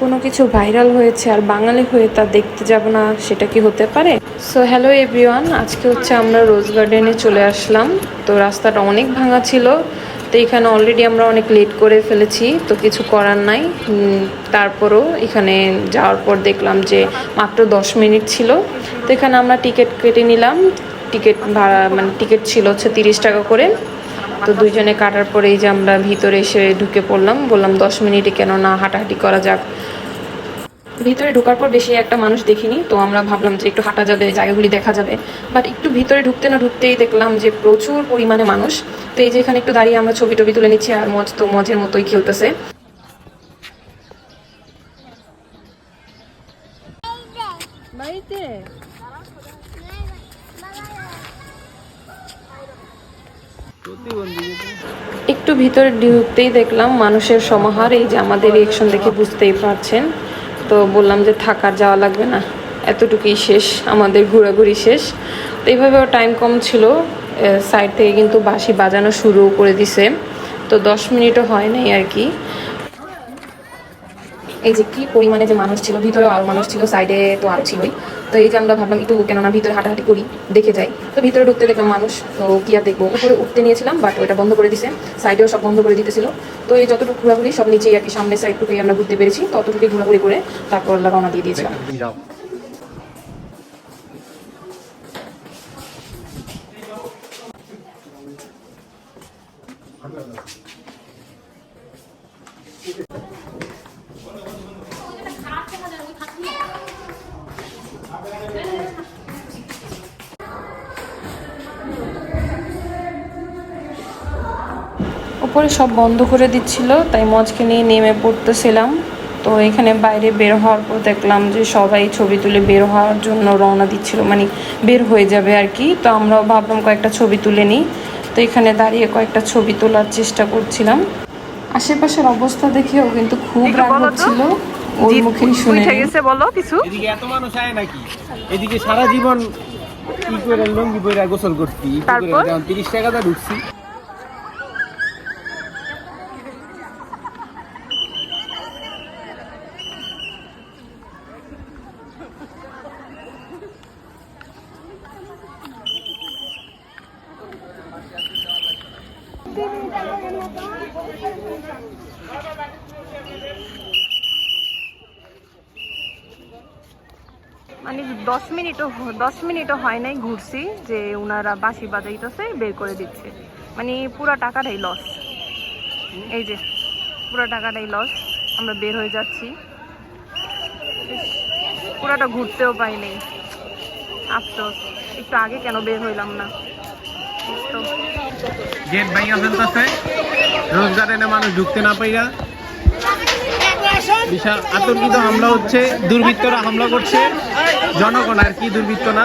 কোনো কিছু ভাইরাল হয়েছে আর বাঙালি হয়ে তা দেখতে যাব না, সেটা কি হতে পারে? সো হ্যালো এভরিওয়ান আজকে হচ্ছে আমরা রোজ গার্ডেনে চলে আসলাম। তো রাস্তাটা অনেক ভাঙা ছিল, তো এখানে অলরেডি আমরা অনেক লেট করে ফেলেছি, তো কিছু করার নাই। তারপরও এখানে যাওয়ার পর দেখলাম যে মাত্র দশ মিনিট ছিল। তো এখানে আমরা টিকিট কেটে নিলাম। টিকিট ভাড়া মানে টিকিট ছিল হচ্ছে তিরিশ টাকা করে। তো দুইজনে কাটার পরে এই যে আমরা ভিতরে এসে ঢুকে পড়লাম, বললাম দশ মিনিটে কেন না হাঁটাহাঁটি করা যাক। ভিতরে ঢোকার পর বেশি একটা মানুষ দেখিনি, তো আমরা ভাবলাম যে একটু হাঁটা যাবে, জায়গাগুলি দেখা যাবে। বাট একটু ভিতরে ঢুকতে না ঢুকতেই দেখলাম যে প্রচুর পরিমাণে মানুষ। তো এই যে এখানে একটু দাঁড়িয়ে আমরা ছবি টবি তুলে নিচ্ছি, আর মজ তো মজের মতোই খেলতেছে। বাড়িতে? একটু ভিতরে ঢুকতেই দেখলাম মানুষের সমাহার, এই যে আমাদের রিয়েকশন দেখে বুঝতেই পারছেন। তো বললাম যে থাকার যাওয়া লাগবে না। এতটুকুই শেষ, আমাদের ঘোরাঘুরি শেষ। তো এইভাবেও টাইম কম ছিল। সাইড থেকে কিন্তু বাঁশি বাজানো শুরুও করে দিছে। তো দশ মিনিটও হয় নাই আর কি। এই যে কি পরিমাণে যে মানুষ ছিল ভিতরে আরও মানুষ ছিল সাইডে তো আরও ছিলই। তো এই যে আমরা ভাবলাম একটু কেননা ভিতরে হাঁটাহাঁটি করি, দেখে যাই। তো ভিতরে ঢুকতে দেখলাম মানুষ, তো কি আর দেখব? উপরে উঠতে নিয়েছিলাম বাট ওটা বন্ধ করে দিছে। সাইডেও সব বন্ধ করে দিতেছিল। তো এই যতটুকু ঘোরাঘুরি, সব নিচেই আর কি, সামনের সাইডটুকুই আমরা ঘুরতে পেরেছি। ততটুকুই ঘোরাঘুরি করে তারপর আল্লাহ রওনা দিয়ে দিয়েছিলাম যাও উপরে সব বন্ধ করে দিচ্ছিল তাই মজকে নিয়ে নেমে পড়তেছিলাম। তো এখানে বাইরে বের হওয়ার পর দেখলাম যে সবাই ছবি তুলে বের হওয়ার জন্য রওনা দিচ্ছিল মানে বের হয়ে যাবে আর কি। তো আমরাও ভাবলাম কয়েকটা ছবি তুলে নিই। তো এখানে দাঁড়িয়ে কয়েকটা ছবি তোলার চেষ্টা করছিলাম। আশেপাশের অবস্থা দেখেও কিন্তু খুব রাগ। হচ্ছিল। ওর মুখেই শুনে গেছে বলো কিছু। এদিকে এত মানুষ আয় নাকি? এদিকে সারা জীবন কি করে লঙ্গি বইরা গোসল করছি তারপর? যেমন তিরিশ টাকাটা ঢুকছি। মানে দশ মিনিটও দশ মিনিটও হয় নাই ঘুরছি যে ওনারা বাঁশি বাজাইতেছে, বের করে দিচ্ছে। মানে পুরো টাকাটাই লস এই যে, পুরো টাকাটাই লস আমরা বের হয়ে যাচ্ছি। পুরাটা ঘুরতেও পাই নাই। আফসোস। একটু আগে কেন বের হইলাম না? গেট ভাইয়া ফেলতেছে। রোজ গার্ডেনে মানুষ ঢুকতে না পাইরা বিশাল আতঙ্কিত হামলা হচ্ছে, দুর্বৃত্তরা হামলা করছে। জনগণ আর কি দুর্বৃত্ত না?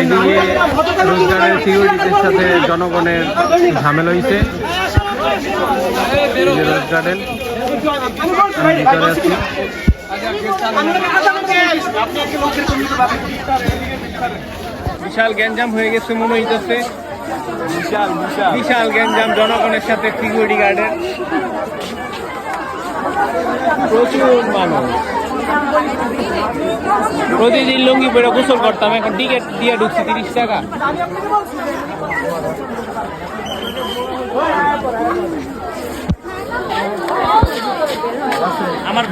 এদিকে রোজ সিকিউরিটিদের সাথে জনগণের ঝামেলা হয়েছে রোজ গার্ডেন বিশাল গ্যাঞ্জাম হয়ে গেছে মনে হইতেছে। বিশাল গ্যাঞ্জাম জনগণের সাথে সিকিউরিটি গার্ডের প্রচুর মানুষ। প্রতিদিন লুঙ্গি পরে গোসল করতাম এখন টিকিট দিয়ে ঢুকছি তিরিশ টাকা। আমার